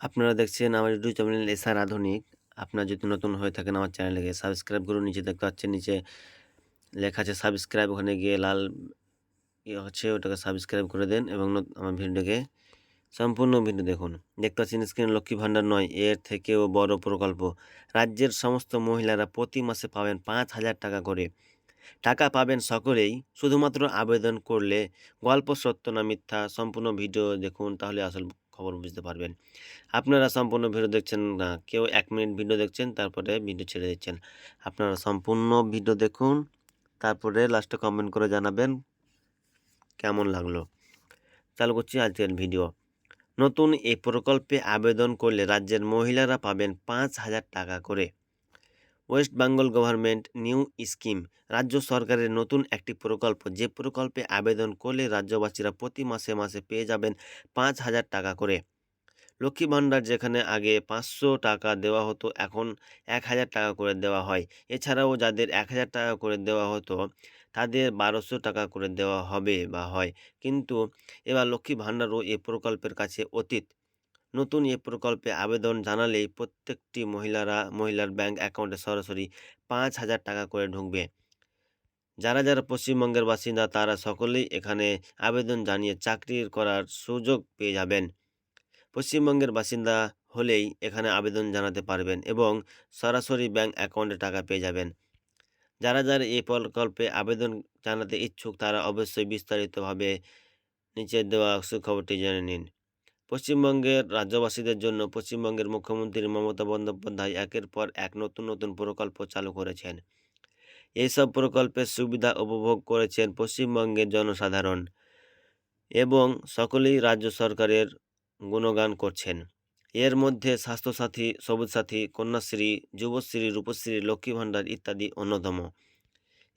আপনারা দেখছেন আমার ইউটিউব চ্যানেল এসআর আধুনিক। আপনারা যদি নতুন হয়ে থাকেন আমার চ্যানেলকে সাবস্ক্রাইব করুন। নিচে দেখতে পাচ্ছেন নিচে লেখা আছে সাবস্ক্রাইব ওখানে গিয়ে লাল ইয়ে হচ্ছে ওটাকে সাবস্ক্রাইব করে দেন এবং আমার ভিডিওটাকে সম্পূর্ণ ভিডিও দেখুন। দেখতে পাচ্ছেন স্ক্রিনে লক্ষ্মী ভান্ডার নয় এর থেকেও বড় প্রকল্প। রাজ্যের সমস্ত মহিলারা প্রতি মাসে পাবেন ৫,০০০ টাকা করে। টাকা পাবেন সকলেই শুধুমাত্র আবেদন করলে। গল্প সত্য না মিথ্যা সম্পূর্ণ ভিডিও দেখুন তাহলে আসল খবর বুঝতে পারবেন। আপনারা সম্পূর্ণ ভিডিও দেখছেন না। কেউ এক মিনিট ভিডিও দেখছেন তারপরে ভিডিও ছেড়ে দিচ্ছেন। আপনারা সম্পূর্ণ ভিডিও দেখুন তারপরে লাস্টে কমেন্ট করে জানাবেন কেমন লাগল। চালু করছি আজকের ভিডিও। নতুন এই প্রকল্পে আবেদন করলে রাজ্যের মহিলারা পাবেন ৫,০০০ টাকা করে। West Bengal government new scheme রাজ্য সরকারের নতুন একটি প্রকল্প যে প্রকল্পে আবেদন করলে রাজ্যবাসীরা প্রতি মাসে মাসে পেয়ে যাবেন ৫,০০০ টাকা করে। লক্ষ্মী ভান্ডার যেখানে আগে ৫০০ টাকা দেওয়া হতো এখন ১,০০০ টাকা করে দেওয়া হয়। এছাড়াও যাদের ১,০০০ টাকা করে দেওয়া হতো তাদের বারোশো টাকা করে দেওয়া হবে বা হয়। কিন্তু এবার লক্ষ্মী ভান্ডারও এ প্রকল্পের কাছে অতীত। নতুন এ প্রকল্পে আবেদন জানালেই প্রত্যেকটি মহিলারা মহিলার ব্যাংক অ্যাকাউন্টে সরাসরি ৫,০০০ টাকা করে ঢুকবে। যারা, যারা পশ্চিমবঙ্গের বাসিন্দা তারা সকলেই এখানে আবেদন জানিয়ে চাকরি করার সুযোগ পেয়ে যাবেন। পশ্চিমবঙ্গের বাসিন্দা হলেই এখানে আবেদন জানাতে পারবেন এবং সরাসরি ব্যাংক অ্যাকাউন্টে টাকা পেয়ে যাবেন। যারা, যারা এই প্রকল্পে আবেদন জানাতে ইচ্ছুক তারা অবশ্যই বিস্তারিতভাবে নিচে দেওয়া সুখবরটি জেনে নিন। পশ্চিমবঙ্গের রাজ্যবাসীদের জন্য পশ্চিমবঙ্গের মুখ্যমন্ত্রী মমতা বন্দ্যোপাধ্যায় একের পর এক নতুন, নতুন প্রকল্প চালু করেছেন। এইসব প্রকল্পের সুবিধা উপভোগ করেছেন পশ্চিমবঙ্গের জনসাধারণ এবং সকলেই রাজ্য সরকারের গুণগান করছেন। এর মধ্যে স্বাস্থ্যসাথী, সবুজ সাথী, কন্যাশ্রী, যুবশ্রী, রূপশ্রী, লক্ষ্মী ভাণ্ডার ইত্যাদি অন্যতম।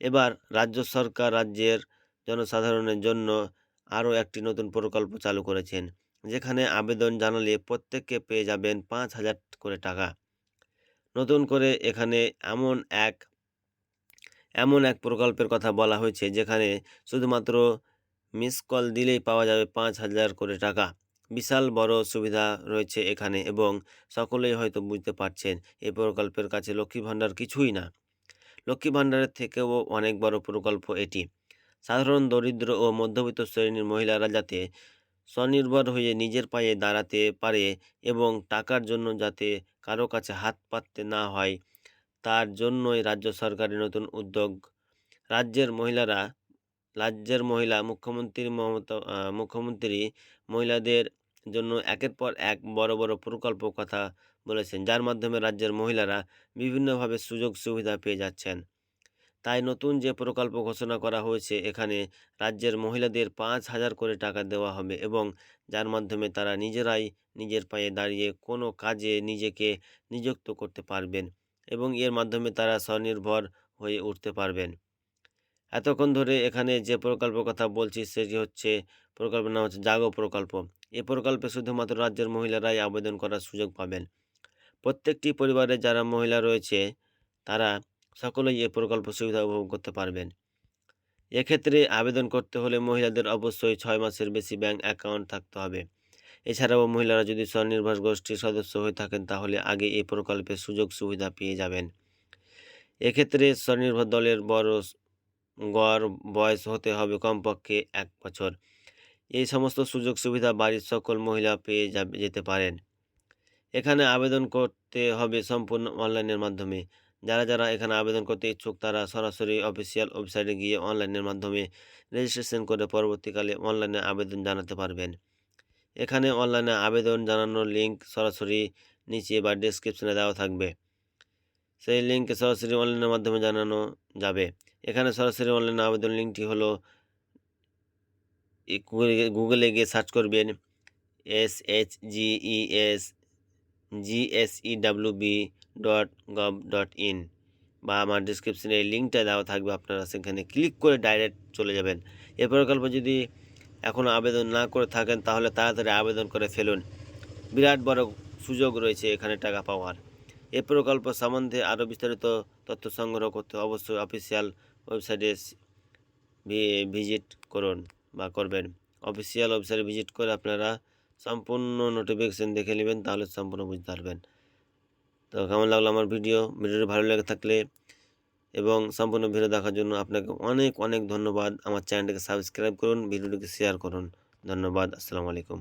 এবার রাজ্য সরকার রাজ্যের জনসাধারণের জন্য আরও একটি নতুন প্রকল্প চালু করেছেন। যেখানে আবেদন জানালে প্রত্যেককে পেয়ে যাবেন ৫,০০০ করে টাকা। নতুন করে এখানে এমন এক এমন এক প্রকল্পের কথা বলা হয়েছে যেখানে শুধুমাত্র মিস কল দিলেই পাওয়া যাবে ৫,০০০ করে টাকা। বিশাল বড় সুবিধা রয়েছে এখানে এবং সকলেই হয়তো বুঝতে পারছেন এই প্রকল্পের কাছে লক্ষ্মী ভান্ডার কিছুই না। লক্ষ্মী ভান্ডারের থেকেও অনেক বড় প্রকল্প এটি। সাধারণ দরিদ্র ও মধ্যবিত্ত শ্রেণির মহিলারা যাতে স্বনির্ভর হয়ে নিজের পায়ে দাঁড়াতে পারে এবং টাকার জন্য যাতে কারও কাছে হাত পাততে না হয় তার জন্যই রাজ্য সরকারের নতুন উদ্যোগ। রাজ্যের মহিলারা রাজ্যের মহিলা মুখ্যমন্ত্রী মমতা মুখ্যমন্ত্রী মহিলাদের জন্য একের পর এক বড়, বড় প্রকল্প কথা বলেছেন যার মাধ্যমে রাজ্যের মহিলারা বিভিন্নভাবে সুযোগ সুবিধা পেয়ে যাচ্ছেন। তাই নতুন যে প্রকল্প ঘোষণা করা হয়েছে এখানে রাজ্যের মহিলাদের ৫,০০০ করে টাকা দেওয়া হবে এবং যার মাধ্যমে তারা নিজেরাই নিজের পায়ে দাঁড়িয়ে কোনো কাজে নিজেকে নিযুক্ত করতে পারবেন এবং এর মাধ্যমে তারা স্বনির্ভর হয়ে উঠতে পারবেন। এতক্ষণ ধরে এখানে যে প্রকল্পের কথা বলছি সেটি হচ্ছে প্রকল্পের নাম হচ্ছে জাগো প্রকল্প। এ প্রকল্পে শুধুমাত্র রাজ্যের মহিলারাই আবেদন করার সুযোগ পাবেন। প্রত্যেকটি পরিবারে যারা মহিলা রয়েছে তারা সকলেই এ প্রকল্প সুবিধা উপভোগ করতে পারবেন। এক্ষেত্রে আবেদন করতে হলে মহিলাদের অবশ্যই ছয় মাসের বেশি ব্যাংক অ্যাকাউন্ট থাকতে হবে। এছাড়াও মহিলারা যদি স্বনির্ভর গোষ্ঠীর সদস্য হয়ে থাকেন তাহলে আগে এই প্রকল্পের সুযোগ সুবিধা পেয়ে যাবেন। এক্ষেত্রে স্বনির্ভর দলের বড় গড় বয়স হতে হবে কমপক্ষে এক বছর। এই সমস্ত সুযোগ সুবিধা বাড়ির সকল মহিলা পেয়ে যাবে, যেতে পারেন। এখানে আবেদন করতে হবে সম্পূর্ণ অনলাইনের মাধ্যমে। যারা, যারা এখানে আবেদন করতে ইচ্ছুক তারা সরাসরি অফিসিয়াল ওয়েবসাইটে গিয়ে অনলাইনের মাধ্যমে রেজিস্ট্রেশন করে পরবর্তীকালে অনলাইনে আবেদন জানাতে পারবেন। এখানে অনলাইনে আবেদন জানানোর লিঙ্ক সরাসরি নিচে বা ডেসক্রিপশনে দেওয়া থাকবে। সেই লিঙ্কে সরাসরি অনলাইনের মাধ্যমে জানানো যাবে। এখানে সরাসরি অনলাইনে আবেদন লিঙ্কটি হলো গুগলে গিয়ে সার্চ করবেন SHGES GSEWB dot gov dot in বা আমার ডিসক্রিপশনে এই লিঙ্কটা দেওয়া থাকবে, আপনারা সেখানে ক্লিক করে ডাইরেক্ট চলে যাবেন। এ প্রকল্প যদি এখনও আবেদন না করে থাকেন, তাহলে তাড়াতাড়ি আবেদন করে ফেলুন। বিরাট বড় সুযোগ রয়েছে এখানে টাকা পাওয়ার। এ প্রকল্প সম্বন্ধে আরও বিস্তারিত তথ্য সংগ্রহ করতে অবশ্যই অফিসিয়াল ওয়েবসাইটে ভিজিট করুন বা করবেন। অফিসিয়াল ওয়েবসাইটে ভিজিট করে আপনারা সম্পূর্ণ নোটিফিকেশান দেখে নেবেন, তাহলে সম্পূর্ণ বুঝতে পারবেন তো কেমন লাগল আমার ভিডিও? ভিডিওটি ভালো লেগে থাকলে এবং সম্পূর্ণ ভিডিও দেখার জন্য আপনাকে অনেক অনেক ধন্যবাদ। আমার চ্যানেলটিকে সাবস্ক্রাইব করুন, ভিডিওটিকে শেয়ার করুন। ধন্যবাদ, আসসালামু আলাইকুম।